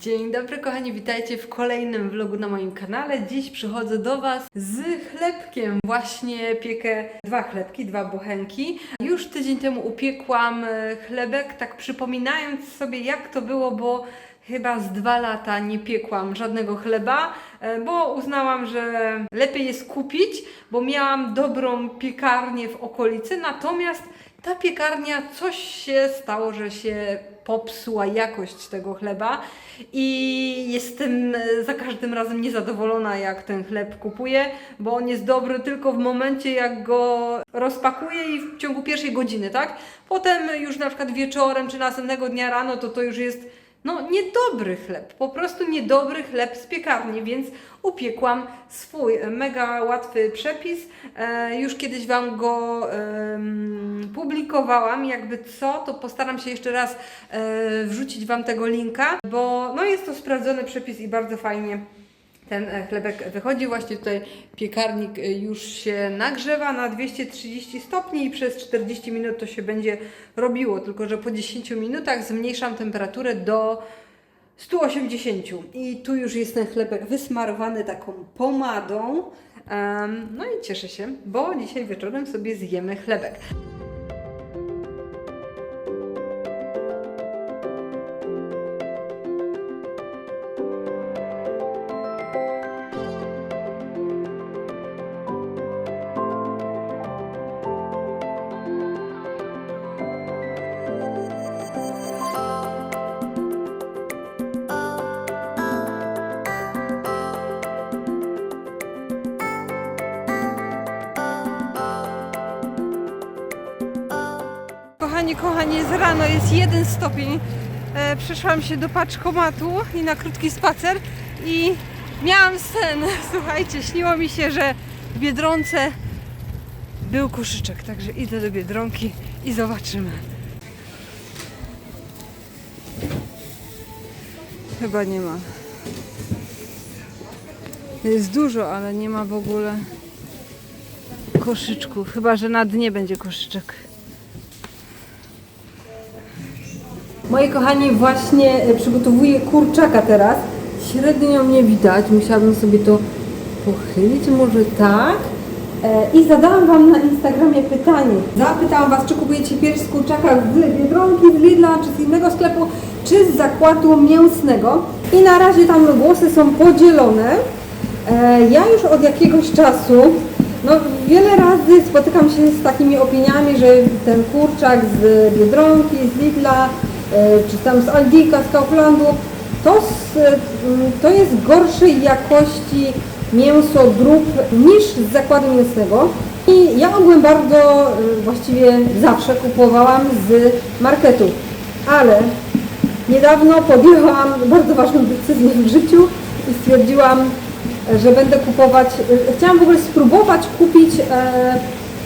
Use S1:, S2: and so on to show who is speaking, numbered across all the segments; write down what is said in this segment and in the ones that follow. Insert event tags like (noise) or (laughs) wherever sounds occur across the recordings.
S1: Dzień dobry kochani, witajcie w kolejnym vlogu na moim kanale. Dziś przychodzę do Was z chlebkiem. Właśnie piekę dwa chlebki, dwa bochenki. Już tydzień temu upiekłam e, chlebek, tak przypominając sobie jak to było, bo chyba z dwa lata nie piekłam żadnego chleba, e, bo uznałam, że lepiej jest kupić, bo miałam dobrą piekarnię w okolicy, natomiast ta piekarnia coś się stało, że się popsuła jakość tego chleba i jestem e, za każdym razem niezadowolona, jak ten chleb kupuję, bo on jest dobry tylko w momencie, jak go rozpakuję i w ciągu pierwszej godziny, tak? Potem już na przykład wieczorem czy następnego dnia rano to to już jest no niedobry chleb, po prostu niedobry chleb z piekarni, więc upiekłam swój e, mega łatwy przepis. E, już kiedyś Wam go em, publikowałam, jakby co, to postaram się jeszcze raz e, wrzucić Wam tego linka, bo no jest to sprawdzony przepis i bardzo fajnie ten e, chlebek wychodzi. Właśnie tutaj piekarnik e, już się nagrzewa na 230 stopni i przez 40 minut to się będzie robiło. Tylko, że po 10 minutach zmniejszam temperaturę do 180. I tu już jest ten chlebek wysmarowany taką pomadą. No i cieszę się, bo dzisiaj wieczorem sobie zjemy chlebek. Kochani, jest rano, jest jeden stopień. E, przyszłam się do paczkomatu i na krótki spacer i miałam sen. (laughs) Słuchajcie, śniło mi się, że w Biedronce był koszyczek, także idę do Biedronki i zobaczymy. Chyba nie ma. Jest dużo, ale nie ma w ogóle koszyczków. Chyba, że na dnie będzie koszyczek. Moi kochani, właśnie e, przygotowuję kurczaka teraz. Średnio mnie widać, musiałabym sobie to pochylić, może tak. E, I zadałam Wam na Instagramie pytanie. Zapytałam Was, czy kupujecie pierś z kurczaka z Biedronki, z Lidla, czy z innego sklepu, czy z zakładu mięsnego. I na razie tam głosy są podzielone. E, Ja już od jakiegoś czasu, no wiele razy spotykam się z takimi opiniami, że ten kurczak z Biedronki, z Lidla, czy tam z Aldika, z Kauflandu, to, m, to jest gorszej jakości mięso drób niż z zakładu mięsnego. I ja ogółem bardzo, e, właściwie zawsze kupowałam z marketu, ale Niedawno podjęłam bardzo ważną decyzję w życiu i stwierdziłam, że będę kupować, chciałam w ogóle spróbować kupić e,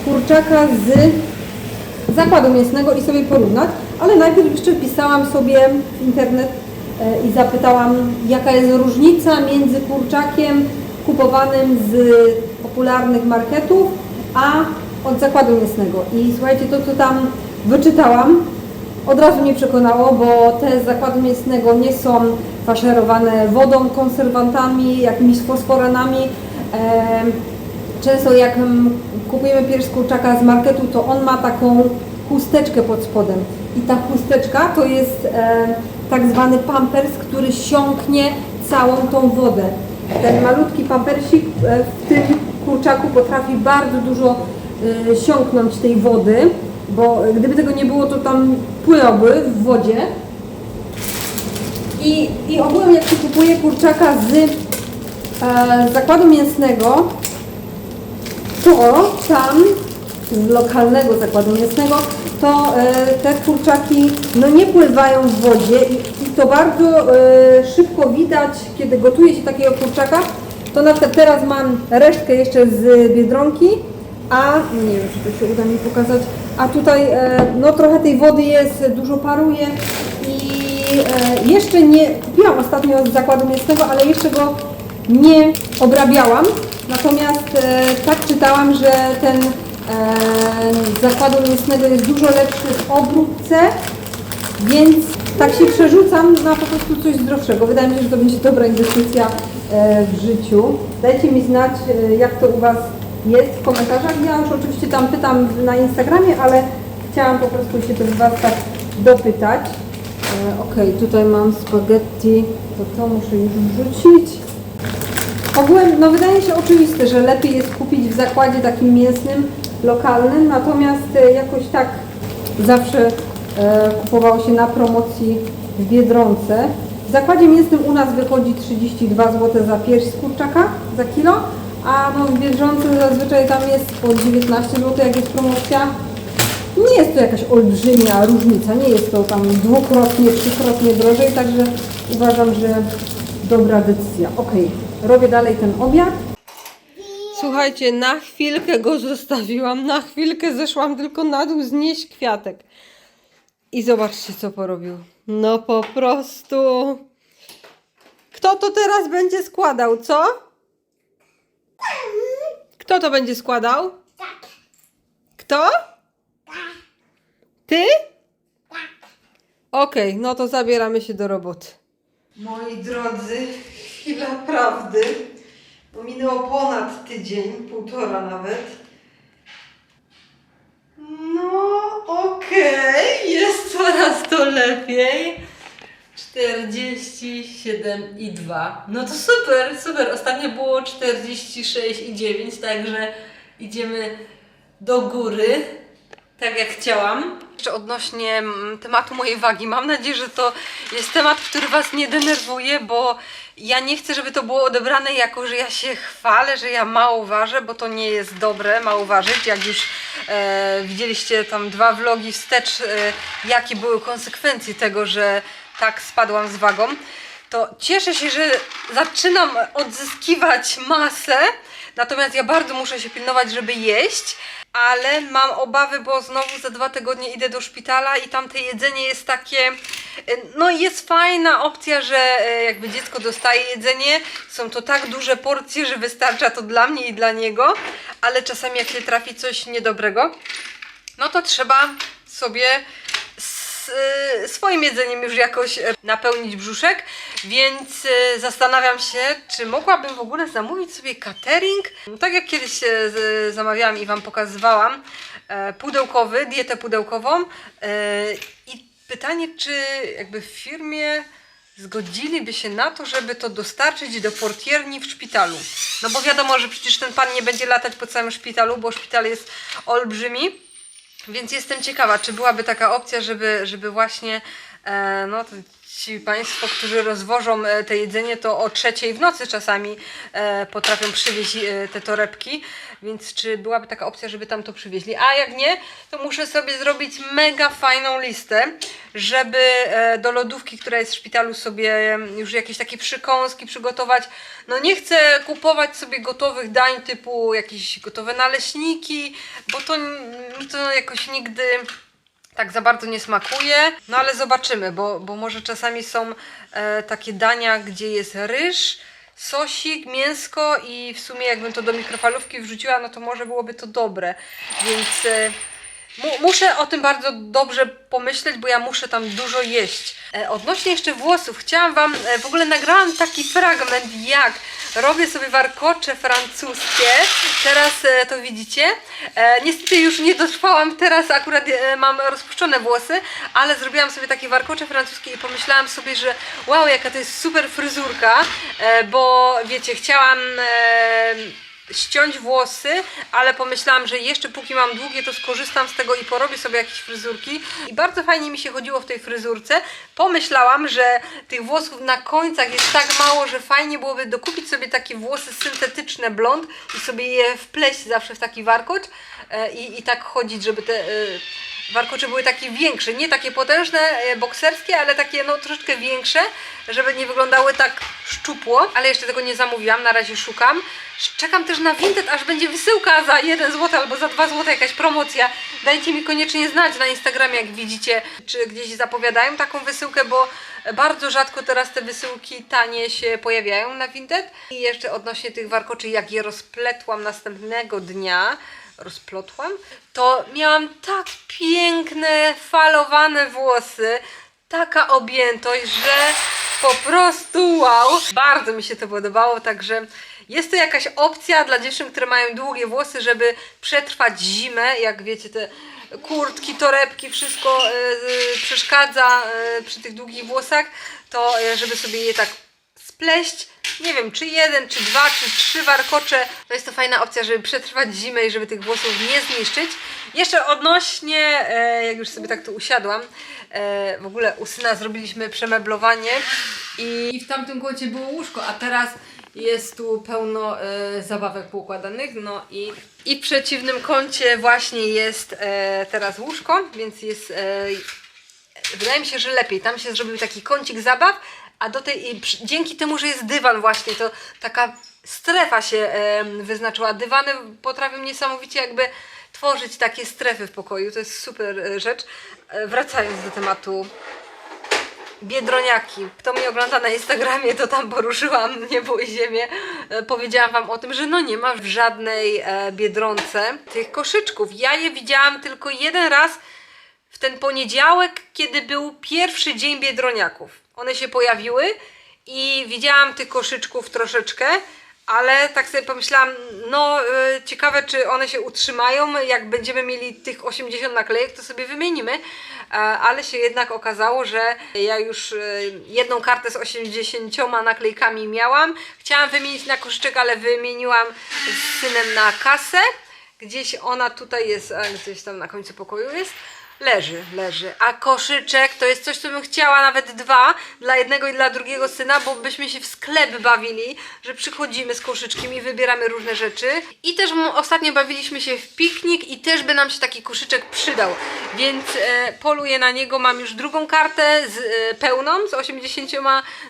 S1: kurczaka z zakładu mięsnego i sobie porównać, ale najpierw jeszcze pisałam sobie w internet e, i zapytałam, jaka jest różnica między kurczakiem kupowanym z popularnych marketów, a od zakładu mięsnego. I słuchajcie, to co tam wyczytałam, od razu mnie przekonało, bo te z zakładu mięsnego nie są faszerowane wodą, konserwantami, jakimiś fosforanami. Em, Często jak mm, kupujemy pierś kurczaka z marketu, to on ma taką chusteczkę pod spodem. I ta chusteczka to jest e, tak zwany pampers, który siąknie całą tą wodę. Ten malutki pampersik e, w tym kurczaku potrafi bardzo dużo e, siąknąć tej wody, bo gdyby tego nie było, to tam płynąłby w wodzie. I, i ogółem jak się kupuje kurczaka z e, zakładu mięsnego, to tam z lokalnego zakładu mięsnego, to e, te kurczaki no nie pływają w wodzie i, to bardzo e, szybko widać, kiedy gotuje się takiego kurczaka. To na przykład teraz mam resztkę jeszcze z Biedronki, a nie wiem, czy to się uda mi pokazać, a tutaj e, no trochę tej wody jest, dużo paruje i jeszcze nie, kupiłam ostatnio z zakładu mięsnego, ale jeszcze go nie obrabiałam. Natomiast tak czytałam, że ten zakładu mięsnego jest dużo lepszy w obróbce, więc tak się przerzucam na po prostu coś zdrowszego. Wydaje mi się, że to będzie dobra inwestycja e, w życiu. Dajcie mi znać, e, jak to u Was jest w komentarzach. Ja już oczywiście tam pytam na Instagramie, ale chciałam po prostu się też Was tak dopytać. Okej, tutaj mam spaghetti, to to muszę już wrzucić. Ogółem, no wydaje się oczywiste, że lepiej jest kupić w zakładzie takim mięsnym, lokalnym, natomiast e, jakoś tak zawsze e, kupowało się na promocji w Biedronce. W zakładzie mięsnym u nas wychodzi 32 zł za pierś z kurczaka za kilo, a no w Biedronce zazwyczaj tam jest po 19 zł, jak jest promocja. Nie jest to jakaś olbrzymia różnica, nie jest to tam dwukrotnie, trzykrotnie drożej, także uważam, że dobra decyzja. Ok, robię dalej ten obiad. Słuchajcie, na chwilkę go zostawiłam, na chwilkę zeszłam tylko na dół znieść kwiatek. I zobaczcie, co porobił. No po prostu. Kto to teraz będzie składał, co? Kto to będzie składał? Kto? Ty? Okej, no to zabieramy się do roboty. Moi drodzy, chwila prawdy. Bo minęło ponad tydzień, półtora nawet. No, okej, jest coraz to lepiej. 47,2. No to super, super. Ostatnio było 46,9, także idziemy do góry, tak jak chciałam. Jeszcze odnośnie mm, tematu mojej wagi. Mam nadzieję, że to jest temat, który Was nie denerwuje, bo ja nie chcę, żeby to było odebrane jako, że ja się chwalę, że ja mało ważę, bo to nie jest dobre, mało ważyć. Jak już e, widzieliście tam dwa vlogi wstecz, e, jakie były konsekwencje tego, że tak spadłam z wagą, to cieszę się, że zaczynam odzyskiwać masę, natomiast ja bardzo muszę się pilnować, żeby jeść, ale mam obawy, bo znowu za dwa tygodnie idę do szpitala i tam te jedzenie jest takie, e, no jest fajna opcja, że e, jakby dziecko dostaje jedzenie, są to tak duże porcje, że wystarcza to dla mnie i dla niego, ale czasami jak się trafi coś niedobrego, no to trzeba sobie swoim jedzeniem już jakoś e, napełnić brzuszek, więc e, zastanawiam się, czy mogłabym w ogóle zamówić sobie catering. Tak jak kiedyś zamawiałam i Wam pokazywałam, e, pudełkowy, dietę pudełkową e, i pytanie, czy jakby w firmie zgodziliby się na to, żeby to dostarczyć do portierni w szpitalu. No bo wiadomo, że przecież ten pan nie będzie latać po całym szpitalu, bo szpital jest olbrzymi. Więc jestem ciekawa, czy byłaby taka opcja, żeby, żeby właśnie e, no, ci Państwo, którzy rozwożą e, te jedzenie, to o trzeciej w nocy czasami e, potrafią przywieźć e, te torebki. Więc czy byłaby taka opcja, żeby tam to przywieźli? A jak nie, to muszę sobie zrobić mega fajną listę, żeby e, do lodówki, która jest w szpitalu, sobie już jakieś takie przykąski przygotować. No nie chcę kupować sobie gotowych dań typu jakieś gotowe naleśniki, bo to mi to jakoś nigdy tak za bardzo nie smakuje. No ale zobaczymy, bo, bo może czasami są e, takie dania, gdzie jest ryż, sosik, mięsko i w sumie jakbym to do mikrofalówki wrzuciła, no to może byłoby to dobre. Więc e, muszę o tym bardzo dobrze pomyśleć, bo ja muszę tam dużo jeść. E, odnośnie jeszcze włosów, chciałam Wam, e, w ogóle nagrałam taki fragment, jak robię sobie warkocze francuskie. Teraz e, to widzicie. Niestety już nie dotrwałam, teraz akurat mam rozpuszczone włosy, ale zrobiłam sobie takie warkocze francuskie i pomyślałam sobie, że wow, jaka to jest super fryzurka, bo wiecie, chciałam ściąć włosy, ale pomyślałam, że jeszcze póki mam długie, to skorzystam z tego i porobię sobie jakieś fryzurki. I bardzo fajnie mi się chodziło w tej fryzurce. Pomyślałam, że tych włosów na końcach jest tak mało, że fajnie byłoby dokupić sobie takie włosy syntetyczne blond i sobie je wpleść zawsze w taki warkocz e, i, i tak chodzić, żeby te... Warkocze były takie większe, nie takie potężne, e, bokserskie, ale takie no troszeczkę większe, żeby nie wyglądały tak szczupło, ale jeszcze tego nie zamówiłam, na razie szukam. Czekam też na Vinted, aż będzie wysyłka za 1 zł albo za 2 zł, jakaś promocja. Dajcie mi koniecznie znać na Instagramie, jak widzicie, czy gdzieś zapowiadają taką wysyłkę, bo bardzo rzadko teraz te wysyłki tanie się pojawiają na Vinted. I jeszcze odnośnie tych warkoczy, jak je rozpletłam następnego dnia, rozplotłam, to miałam tak piękne, falowane włosy. taka objętość, że po prostu wow. Bardzo mi się to podobało, także jest to jakaś opcja dla dziewczyn, które mają długie włosy, żeby przetrwać zimę. Jak wiecie, te kurtki, torebki, wszystko e, przeszkadza e, przy tych długich włosach, to żeby sobie je tak spleść, nie wiem, czy jeden, czy dwa, czy trzy warkocze, to jest to fajna opcja, żeby przetrwać zimę i żeby tych włosów nie zniszczyć. Jeszcze odnośnie, e, jak już sobie tak tu usiadłam, e, w ogóle u syna zrobiliśmy przemeblowanie i w tamtym kącie było łóżko, a teraz jest tu pełno e, zabawek poukładanych, no i, i w przeciwnym kącie właśnie jest e, teraz łóżko, więc jest e, wydaje mi się, że lepiej. Tam się zrobił taki kącik zabaw, a do tej, dzięki temu, że jest dywan właśnie, to taka strefa się wyznaczyła. Dywany potrafią niesamowicie jakby tworzyć takie strefy w pokoju. To jest super e, rzecz. E, Wracając do tematu Biedroniaki. Kto mnie ogląda na Instagramie, to tam poruszyłam niebo i ziemię. E, Powiedziałam Wam o tym, że no nie ma w żadnej Biedronce tych koszyczków. Ja je widziałam tylko jeden raz w ten poniedziałek, kiedy był pierwszy dzień Biedroniaków. One się pojawiły i widziałam tych koszyczków troszeczkę, ale tak sobie pomyślałam, no e, ciekawe czy one się utrzymają, jak będziemy mieli tych 80 naklejek, to sobie wymienimy, E, ale się jednak okazało, że ja już e, jedną kartę z 80 naklejkami miałam, chciałam wymienić na koszyczek, ale wymieniłam z synem na kasę, gdzieś ona tutaj jest, e, gdzieś tam na końcu pokoju jest, Leży, leży. A koszyczek to jest coś, co bym chciała nawet dwa dla jednego i dla drugiego syna, bo byśmy się w sklep bawili, że przychodzimy z koszyczkiem i wybieramy różne rzeczy. I też ostatnio bawiliśmy się w piknik i też by nam się taki koszyczek przydał. Więc e, poluję na niego. Mam już drugą kartę z, e, pełną z 80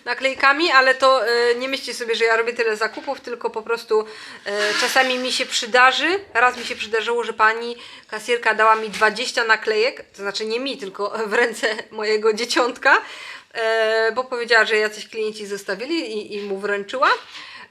S1: naklejkami, ale to e, nie myślcie sobie, że ja robię tyle zakupów, tylko po prostu e, czasami mi się przydarzy. Raz mi się przydarzyło, że pani kasjerka dała mi 20 naklejek, to znaczy nie mi, tylko w ręce mojego dzieciątka, e, bo powiedziała, że jacyś klienci zostawili i, i mu wręczyła.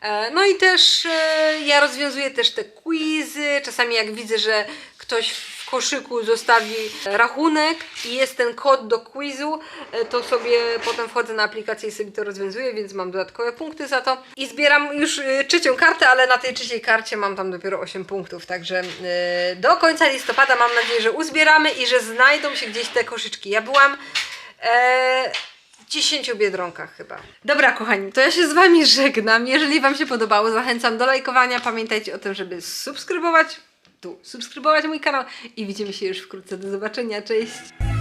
S1: E, No i też e, ja rozwiązuję też te quizy. Czasami jak widzę, że ktoś koszyku zostawi rachunek i jest ten kod do quizu, e, to sobie potem wchodzę na aplikację i sobie to rozwiązuję, więc mam dodatkowe punkty za to. I zbieram już e, trzecią kartę, ale na tej trzeciej karcie mam tam dopiero 8 punktów, także e, do końca listopada mam nadzieję, że uzbieramy i że znajdą się gdzieś te koszyczki. Ja byłam e, w 10 biedronkach chyba. Dobra, kochani, to ja się z Wami żegnam. Jeżeli Wam się podobało, zachęcam do lajkowania. Pamiętajcie o tym, żeby subskrybować, tu, subskrybować mój kanał i widzimy się już wkrótce. Do zobaczenia, cześć!